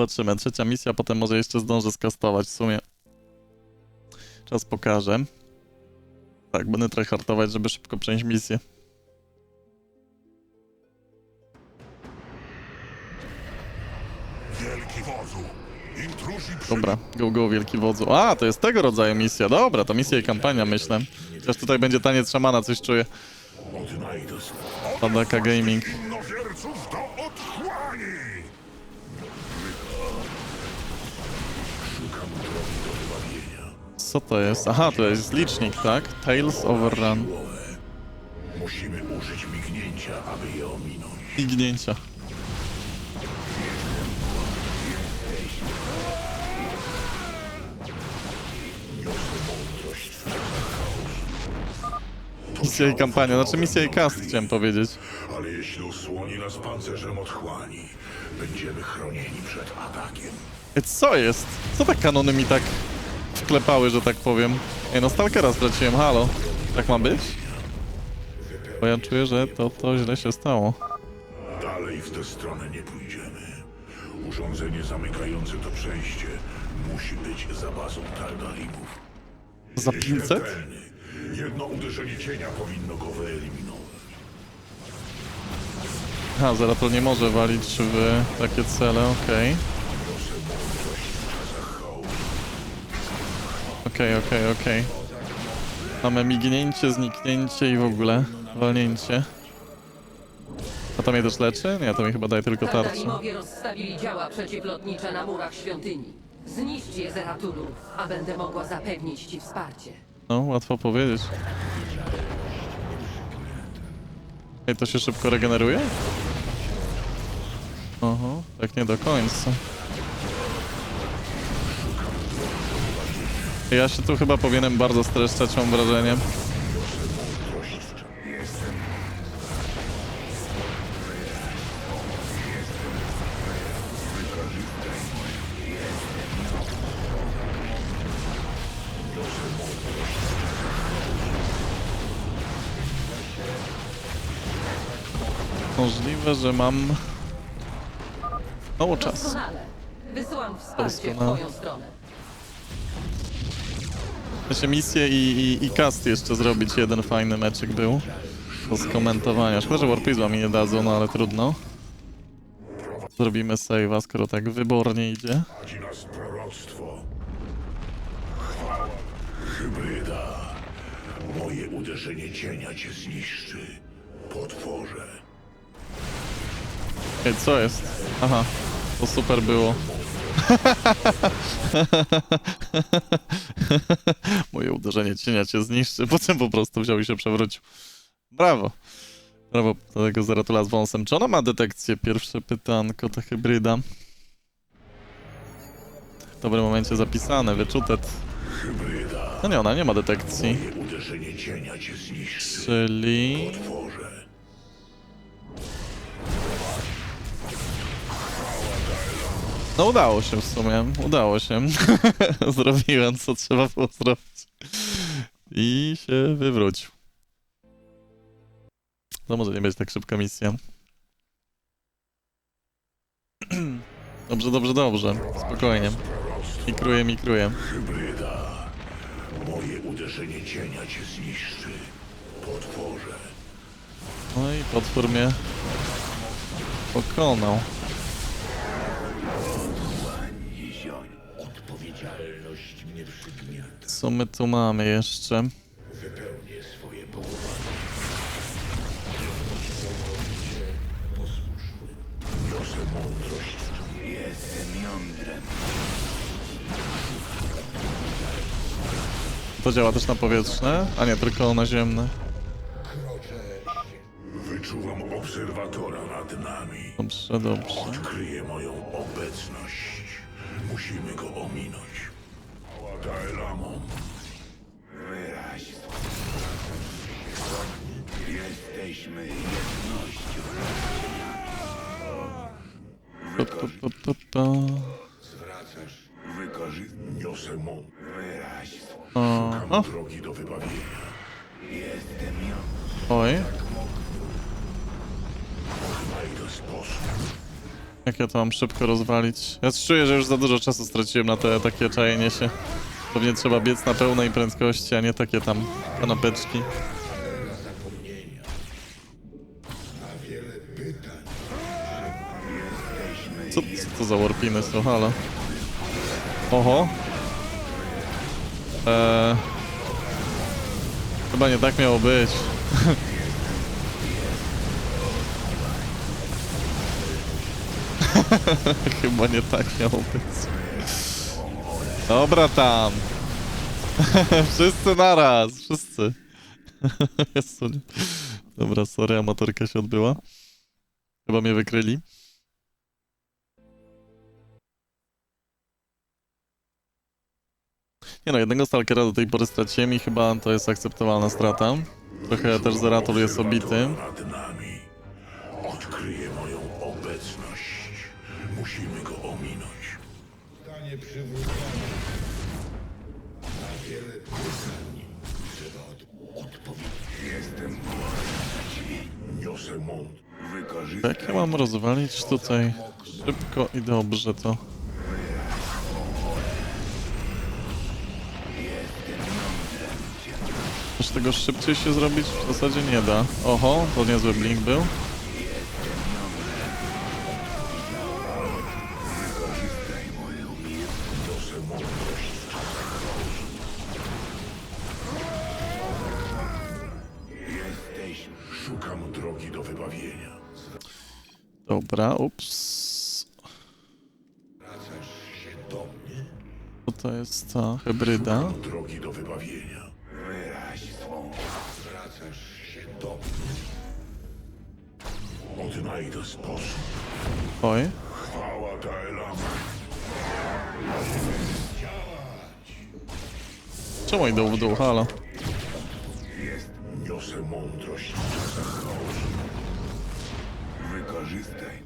zobaczymy. Trzecia misja, potem może jeszcze zdążę skastować w sumie. Czas pokaże. Tak, będę tryhartować, żeby szybko przejść misję. Dobra, go go wielki wodzu. A, to jest tego rodzaju misja. Dobra, to misja i kampania, myślę. Chociaż tutaj będzie taniec szamana, coś czuję. Padaka Gaming. Co to jest? Aha, to jest licznik, tak? Tales Overrun. Głowę. Musimy użyć mignięcia, aby je ominąć. I gnięcia. Misja i kampania, znaczy misja i cast chciałem powiedzieć. Ale jeśli osłoni nas pancerzem otchłani, będziemy chronieni przed atakiem. Ej, co jest? Co te kanony mi tak wklepały, że tak powiem? Ej, no Stalkera straciłem, halo. Tak ma być? Bo ja czuję, że to, to źle się stało. Dalej w tę stronę nie pójdziemy. Urządzenie zamykające to przejście musi być za bazą Taldarimów. Za Jest 500? śmiertelny. Jedno uderzenie cienia powinno go wyeliminować. Ha, Zeratul nie może walić w takie cele, okej. Okej, okej, okej. Mamy mignięcie, zniknięcie i w ogóle walnięcie. A to mnie też leczy? Nie, to mi chyba daje tylko tarczę. Rozstawili działa przeciwlotnicze na murach świątyni. Zniszcz je, a będę mogła zapewnić ci wsparcie. No, łatwo powiedzieć. Ej, to się szybko regeneruje? Oho, tak nie do końca. Ja się tu chyba powinienem bardzo streszczać, mam wrażenie. Możliwe, że mam mało czasu. Wysyłam wsparcie w Doskonale. twoją stronę. Chcę misję i, i, i cast jeszcze zrobić. Jeden fajny meczyk był. Do skomentowania. Szkoda, że Warpizła mi nie dadzą, no ale trudno. Zrobimy save'a, skoro tak wybornie idzie. Chodzi nas proroctwo. Chwała. Hybryda. Moje uderzenie cienia cię zniszczy. Potworze. Ej, co jest? Aha, to super było. Moje uderzenie cienia cię zniszczy, potem po prostu wziął i się przewrócił. Brawo. Brawo do tego Zeratula z wąsem. Czy ona ma detekcję? Pierwsze pytanko, ta hybryda. W dobrym momencie zapisane, wyczute. Hybryda. No nie, ona nie ma detekcji. Moje uderzenie cienia cię zniszczy. Czyli... Potworze. No udało się w sumie, udało się. Zrobiłem co trzeba było zrobić. I się wywrócił. To może nie być tak szybka misja. Dobrze, dobrze, dobrze. Spokojnie. Mikruję, mikruję. Hybryda. Moje uderzenie cienia cię zniszczy. Potworze. No i potwór mnie pokonał. Co my tu mamy jeszcze? Wypełnię swoje powołanie. Mądrość. Jestem jądrem. To działa też na powietrzne? A nie, tylko naziemne. Wyczuwam obserwatora nad nami. Dobrze, dobrze. Odkryje moją obecność. Musimy go Jesteśmy jednością. Pa, pa, pa, pa, pa. Zwracasz. Wykorzy... Niosę mą. Wyraź. O, Szukam drogi do wybawienia. Jestem ją. oj. Znajdę sposób. Jak ja to mam szybko rozwalić? Ja czuję, że już za dużo czasu straciłem na te takie czajenie się. Pewnie trzeba biec na pełnej prędkości, a nie takie tam kanapeczki. To za warpiny są? Halo? Oho. Eee... Chyba nie tak miało być. Chyba nie tak miało być. Dobra tam. wszyscy naraz, wszyscy. Dobra, sorry, amatorka się odbyła. Chyba mnie wykryli. Nie no, jednego stalkera do tej pory straciłem i chyba to jest akceptowalna strata. Trochę też Zeratul jest obity. Nad nami. Odkryje moją obecność. Musimy go ominąć. Przywrócony. Na wiele pytań trzeba od, odpowiedzieć. Jestem Niosę mąd. Jak ja mam rozwalić tutaj szybko i dobrze to? Też tego szybciej się zrobić w zasadzie nie da. Oho, to niezły blink był. Szukam drogi do wybawienia. Dobra, ups. Wracasz się do mnie? Co to jest ta hybryda? Drogi do wybawienia. Odnajdę sposób. Oj, Chwała Taelama. czemu idą w dół? Halo. Niosę mądrość w czasach chaosu. Wykorzystaj.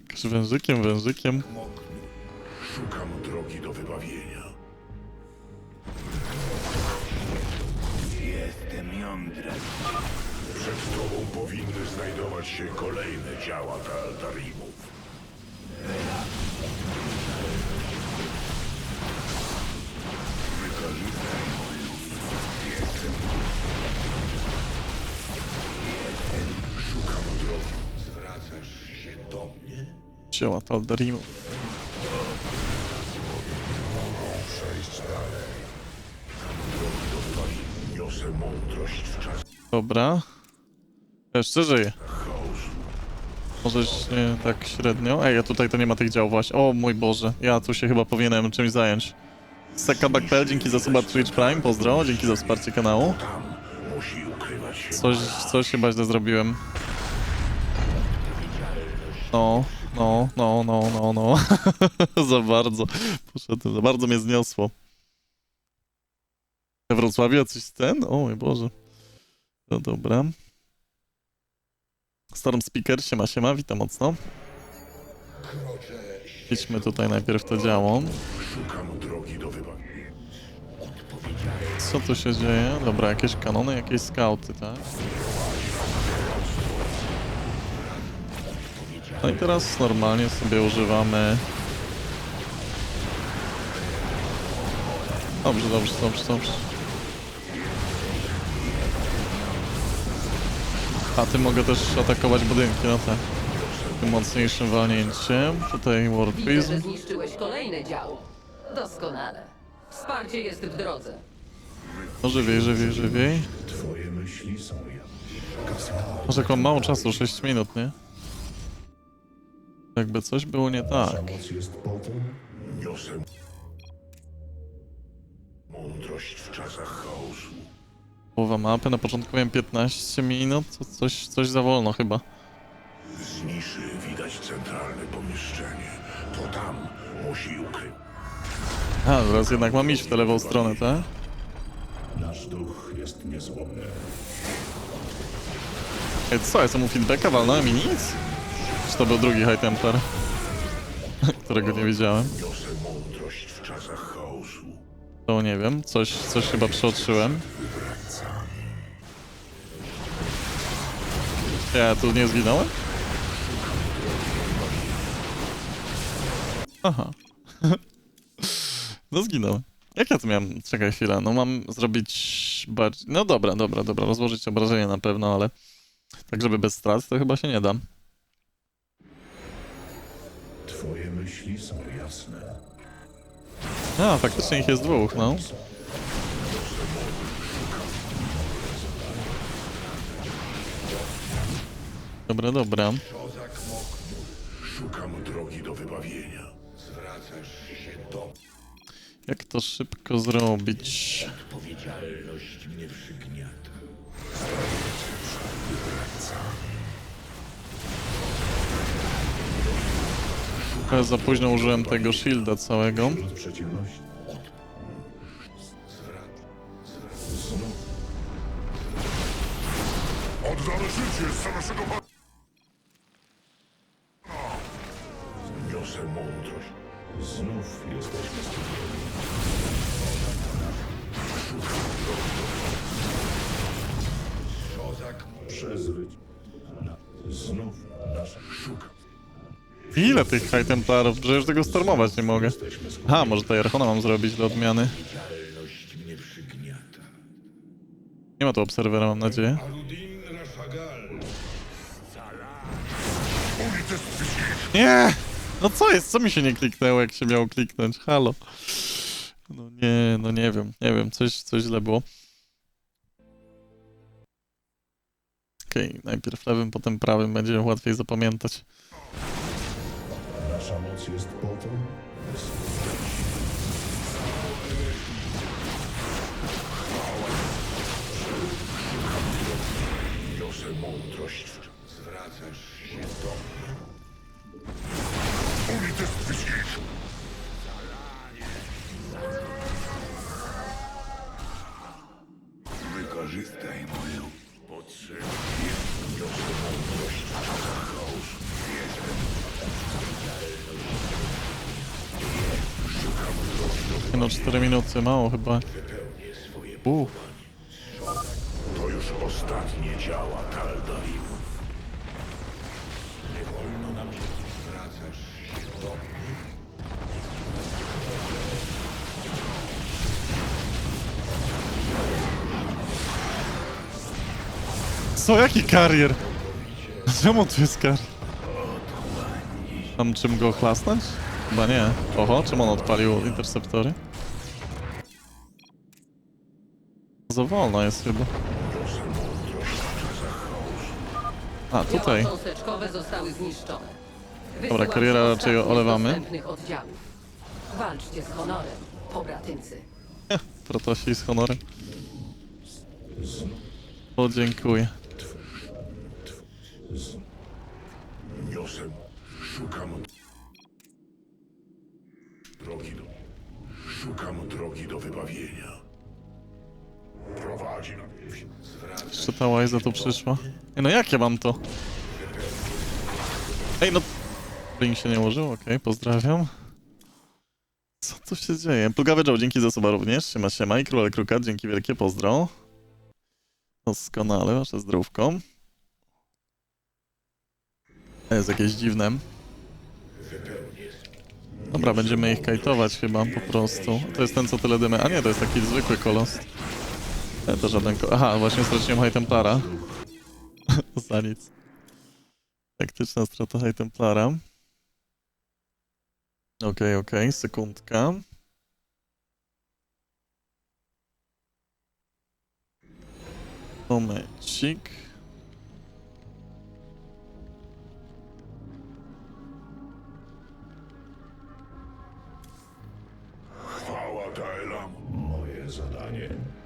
Jakimś wężykiem, wężykiem. Szukam drogi do wybawienia. Jestem jądrem. Przed tobą powinny znajdować się kolejne działa Taldarimów. Wykorzystaj moją. Szukam drogi. Zwracasz się do mnie? Dzieła Taldarimów. Przejść dalej. Drogi do. Niosę mądrość w czas Dobra. Jeszcze żyje. Może nie tak średnio. Ej, a tutaj to nie ma tych dział właśnie. O mój Boże, ja tu się chyba powinienem czymś zająć. Seka Backpel, dzięki za suba Twitch Prime, pozdro, dzięki za wsparcie kanału. Coś, coś chyba źle zrobiłem. No, no, no, no, no, no. za bardzo. Poszedłem, za bardzo mnie zniosło. We Wrocławiu ten? O mój Boże. No dobra. Storm Speaker, siema, siema, witam mocno. Idźmy tutaj najpierw to działo. Szukam drogi do wybawienia. Co tu się dzieje? Dobra, jakieś kanony, jakieś skauty, tak? No i teraz normalnie sobie używamy... Dobrze, dobrze, dobrze, dobrze. A ty mogę też atakować budynki, no tak. Tym mocniejszym walnięciem. Tutaj Warp Widzę, Prism. że zniszczyłeś kolejne działo. Doskonale. Wsparcie jest w drodze. No żywiej, żywiej, żywiej. Twoje myśli są. Może jak mam mało czasu, 6 minut, nie? Jakby coś było nie tak. Moc jest po to? Niosę mądrość w czasach chaosu. Połowa mapy, na początku miałem 15 minut, to coś, coś za wolno chyba. Z niszy widać centralne pomieszczenie. To tam musi ukryć. A, teraz jednak mam iść w tę lewą stronę, tak? Nasz duch jest niezłomny. Ej, co, ja co mu feedbacka walnąłem i nic? Czy to był drugi High Templar? Którego nie widziałem. Niosę mądrość w czasach chaosu. To nie wiem, coś, coś chyba przeoczyłem. Ja tu nie zginąłem? Aha. No zginąłem. Jak ja to miałem? Czekaj chwilę, no mam zrobić bardziej... No dobra, dobra, dobra, rozłożyć obrażenie na pewno, ale... Tak żeby bez strat to chyba się nie da. Twoje myśli są jasne. A, faktycznie ich jest dwóch, no. Dobra, dobra. Szukam drogi do wybawienia. Zwracasz się do Jak to szybko zrobić? odpowiedzialność mnie przygniata. Trochę za późno użyłem tego shielda całego. Przeciwności. Oddamy życie za naszego Pana! Przezwyć. Znów szuka. Ile tych High Templarów? Przecież tego stormować nie mogę. Aha, może to Archona mam zrobić dla odmiany. odpowiedzialność mnie przygniata. Nie ma tu obserwera, mam nadzieję. Rashagal. Nie! No co jest? Co mi się nie kliknęło, jak się miało kliknąć? Halo. No nie, no nie wiem, nie wiem, coś, coś źle było. Okej, najpierw lewym, potem prawym, będzie łatwiej zapamiętać. 4 minuty, mało chyba. Uh, To już ostatnie działa Taldarim. Nie wolno nam się zwracasz się do mnie. co, jaki karier? Czemu tu jest karier? Mam czym go chlasnąć? Chyba nie. Oho, czym on odpalił interceptory? Za wolno jest chyba. A, tutaj. Działa cząsteczkowe zostały zniszczone. Dobra, się raczej ostatnich olewamy. dostępnych oddziałów. Walczcie z honorem, pobratymcy. Protosi z honorem. O, dziękuję. Niosę. Szukam drogi do... Szukam drogi do wybawienia. Prowadzi na. Jeszcze ta łajza tu przyszła. Ej, no jak ja mam to? Ej, no... Link się nie ułożył, okej, pozdrawiam. Co tu się dzieje? Plugawy Joe, dzięki za suba również. Siema, siema. I Król Kruka, dzięki wielkie, pozdro. Doskonale, wasze zdrówko. To jest jakieś dziwne. Dobra, będziemy ich kajtować chyba po prostu. To jest ten, co tyle dymy. A nie, to jest taki zwykły kolos. To żaden ko... Aha, właśnie straciłem High Templara. Za nic. Taktyczna strata High Templara. Okej, okej, sekundka. Momencik. Chwała Daelam. Moje zadanie.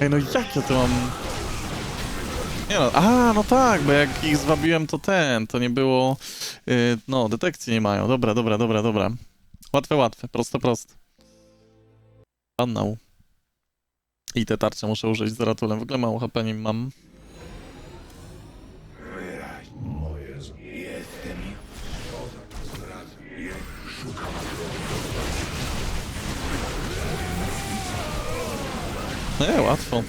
Ej, no jak ja to mam... Nie no, a, no tak, bo jak ich zwabiłem, to ten, to nie było... Yy, no, detekcji nie mają. Dobra, dobra, dobra, dobra. Łatwe, łatwe, proste, proste. Annał. I te tarcze muszę użyć z ratulem. W ogóle mało HP mam. No nie, łatwo.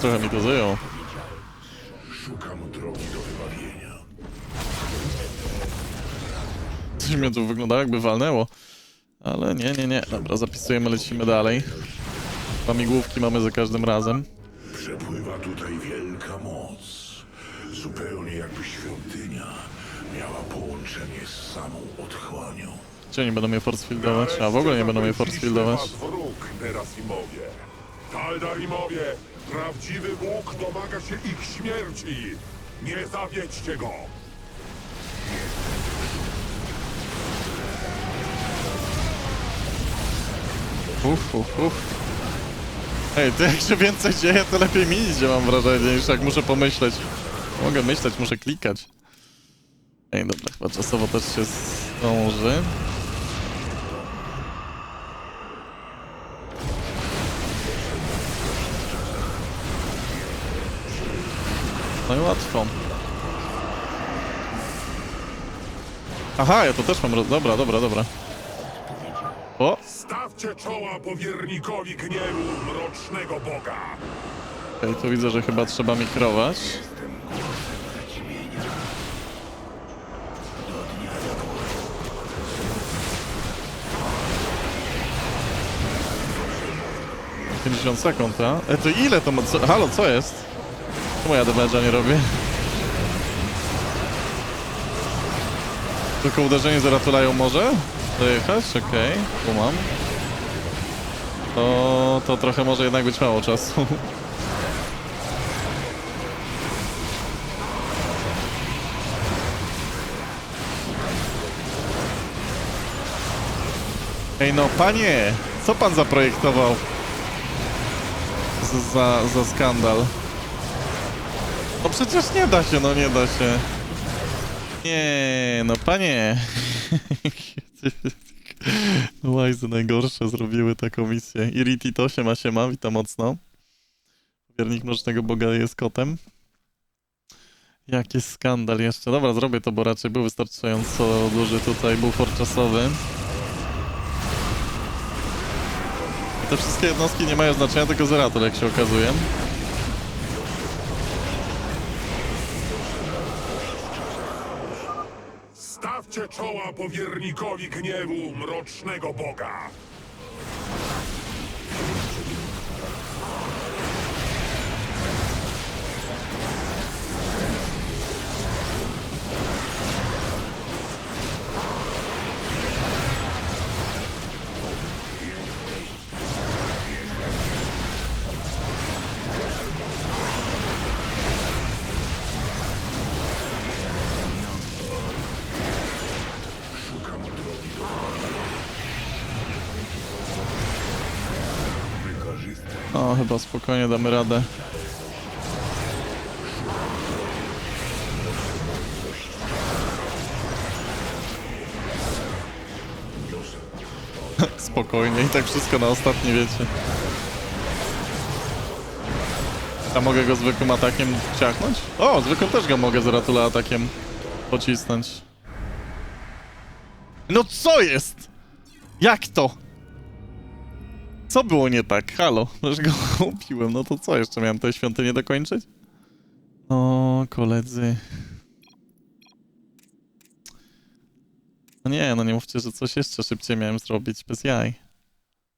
Trochę mi to zajęło. Szukam drogi do wybawienia. Coś mnie tu wyglądało jakby walnęło. Ale nie, nie, nie. Dobra, zapisujemy, lecimy dalej. Pamigłówki mamy za każdym razem. Przepływa tutaj wielka moc. Zupełnie jakby świątynia miała połączenie z samą otchłanią. Czy oni będą mnie forcefieldować? A w ogóle nie będą mnie forcefieldować. Wróg, Nerasimowie. Taldarimowie, prawdziwy Bóg domaga się ich śmierci. Nie zawiedźcie go. Uf, uf, uf. Ej, to jak się więcej dzieje, to lepiej mi idzie, mam wrażenie, niż jak muszę pomyśleć. Mogę myśleć, muszę klikać. Ej, dobra, chyba czasowo też się zdąży. No i łatwo. Aha, ja to też mam... Dobra, dobra, dobra. O! Stawcie czoła powiernikowi gniewu mrocznego Boga. Okej, tu widzę, że chyba trzeba mikrować. Pięćdziesiąt sekund, a? E, to ile to ma... Co, halo, co jest? Czemu ja damage'a nie robię? Tylko uderzenie z Ratulają może? Dojechać? Okej, tu mam. To, to trochę może jednak być mało czasu. Ej no panie, co pan zaprojektował? Za, za skandal. No przecież nie da się, no nie da się. Nie, no panie. Łajzy najgorsze zrobiły taką misję. Iriti to się ma się ma, witam mocno. Wiernik Mrocznego Boga jest kotem. Jaki skandal jeszcze. Dobra, zrobię to, bo raczej był wystarczająco duży tutaj bufor czasowy. I te wszystkie jednostki nie mają znaczenia, tylko Zeratul, jak się okazuje. Stawcie czoła powiernikowi gniewu mrocznego Boga. O, chyba spokojnie damy radę. Spokojnie i tak wszystko na ostatni wiecie. A mogę go zwykłym atakiem ciachnąć? O, zwykłym też go mogę z Ratula atakiem pocisnąć. No co jest? Jak to? Co było nie tak? Halo, już go upiłem. No to co, jeszcze miałem tę świątynię dokończyć? No, koledzy. No nie, no nie mówcie, że coś jeszcze szybciej miałem zrobić, bez jaj.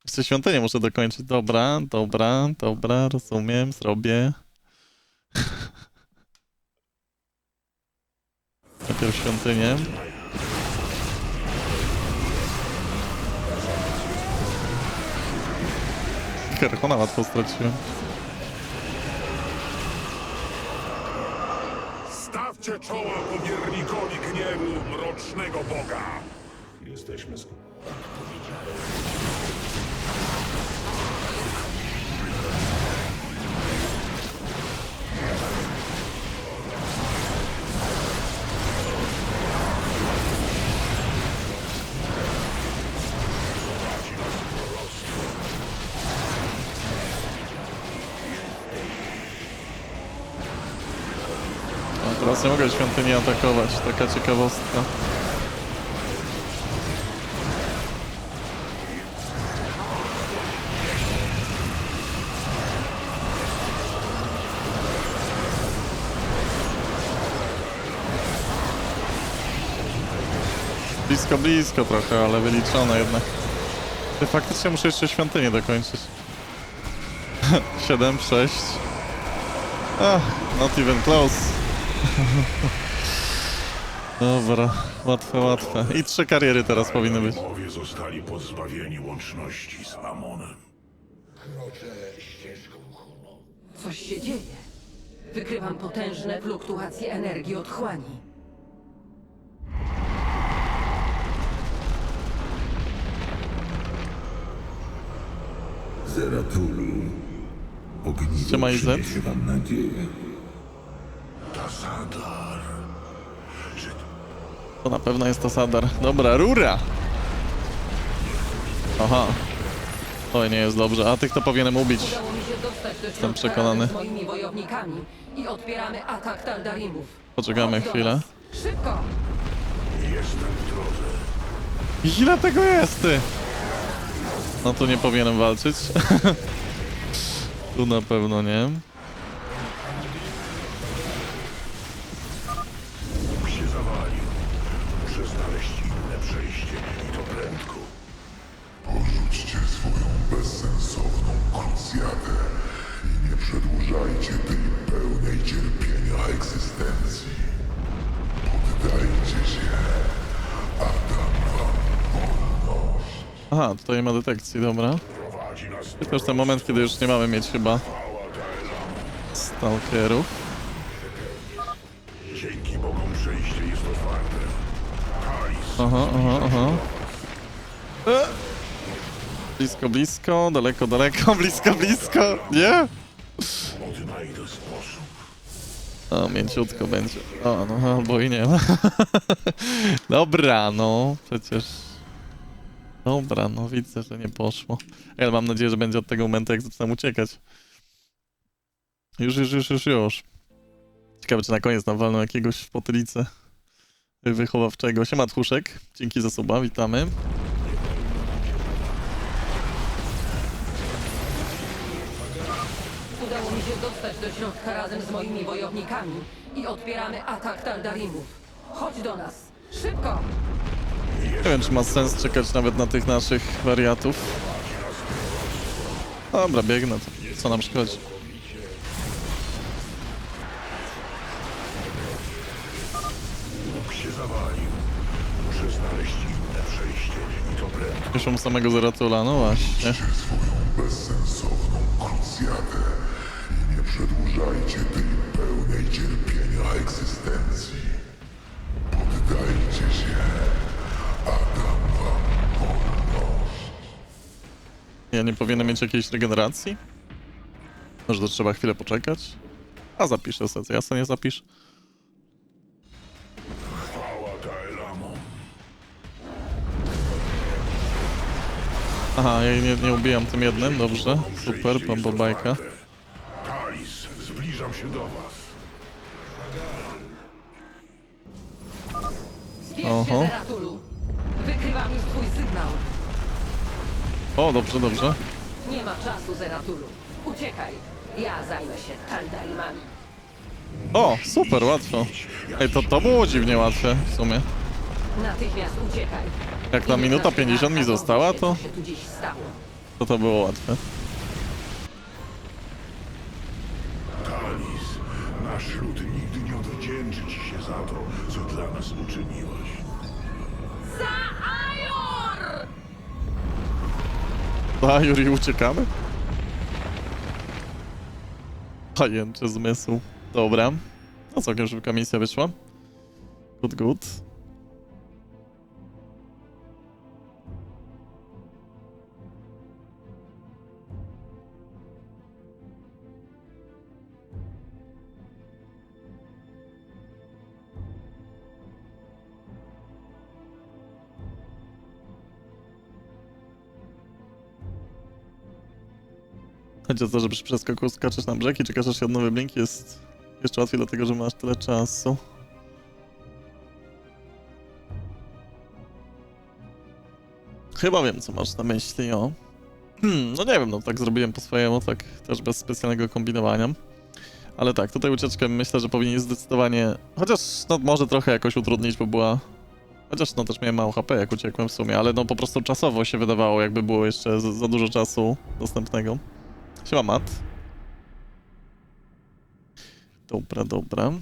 Jeszcze świątynię muszę dokończyć. Dobra, dobra, dobra, rozumiem, zrobię. Najpierw świątynię. Kerchona łatwo straciłem. Stawcie czoła powiernikowi gniewu mrocznego Boga. Jesteśmy sk- teraz nie mogę świątyni atakować, taka ciekawostka. Blisko, blisko trochę, ale wyliczone jednak. Ty faktycznie muszę jeszcze świątynię dokończyć. 7, 6. Ach, not even close. Dobra, łatwe, łatwe. I trzy kariery teraz powinny być. Darimowie zostali pozbawieni łączności z Amonem. Kroczę ścieżką honoru. Coś się dzieje. Wykrywam potężne fluktuacje energii otchłani. Zeratulu. Ogniwo Izet. przyniesie wam nadzieję. To na pewno jest to Sadar. Dobra, rura! Aha. Oj, nie jest dobrze. A tych to powinienem ubić. Udało mi się dostać do środka przekonany. razem z moimi wojownikami i odpieramy atak Taldarimów. Poczekamy Chodź do chwilę. nas. Szybko! jestem w drodze? Ile tego jest, ty? No tu nie powinienem walczyć. tu na pewno nie. Muszę znaleźć inne przejście i to prędko. Porzućcie swoją bezsensowną krucjadę i nie przedłużajcie tej pełnej cierpienia egzystencji. Poddajcie się, a dam wam wolność. Aha, tutaj nie ma detekcji, dobra. Prowadzi nas To już ten moment, kiedy już nie mamy mieć chyba stalkerów. Aha, aha, aha. Blisko, blisko, daleko, daleko, blisko, blisko. Nie? O, mięciutko będzie. O, no albo i nie. Dobra, no, przecież... Dobra, no widzę, że nie poszło. Ale mam nadzieję, że będzie od tego momentu, jak zaczynam uciekać. Już, już, już, już, już. Ciekawe, czy na koniec nam walną jakiegoś w potylicę wychowawczego. Siema, Tchuszek. Dzięki za suba, witamy. Udało mi się dostać do środka razem z moimi wojownikami i odpieramy atak Taldarimów. Chodź do nas. Szybko! Nie wiem, czy ma sens czekać nawet na tych naszych wariatów. Dobra, biegnę. Co nam szkodzi? Piszą samego Zeratula, no właśnie. Swoją bezsensowną i nie przedłużajcie tej pełnej cierpienia egzystencji. Poddajcie się, a dam wam wolność. Ja nie powinienem mieć jakiejś regeneracji? Może to trzeba chwilę poczekać? A zapiszę sobie, ja sobie nie zapiszę. Aha, ja nie, nie ubijam tym jednym, dobrze. Super, bombobajka. Kalis, zbliżam się do was. Zbierz Oho. się, Zeratulu. Wykrywam już twój sygnał. O, dobrze, dobrze. Nie ma czasu, Zeratulu. Uciekaj. Ja zajmę się Taldarimami. O, super, łatwo. Ej, to, to było dziwnie łatwe w sumie. Natychmiast uciekaj. Jak na minuta nasza 50 mi została, to co się tu dziś stało. to, to było łatwe. Kalis, nasz lud nigdy nie odwdzięczy ci się za to, co dla nas uczyniłaś. A, Juri, uciekamy? Pajęczy zmysł. Dobra. No całkiem szybka misja wyszła. Good, good. O to, że przy przeskoku skaczesz na brzeg i czekasz się odnowy blink jest jeszcze łatwiej dlatego, że masz tyle czasu. Chyba wiem, co masz na myśli, o. Hmm, no nie wiem, no tak zrobiłem po swojemu, tak też bez specjalnego kombinowania. Ale tak, tutaj ucieczkę myślę, że powinien zdecydowanie, chociaż no może trochę jakoś utrudnić, bo była Chociaż no też miałem mało HP jak uciekłem w sumie, ale no po prostu czasowo się wydawało jakby było jeszcze za dużo czasu dostępnego. Siema Mat. Dobra, dobra.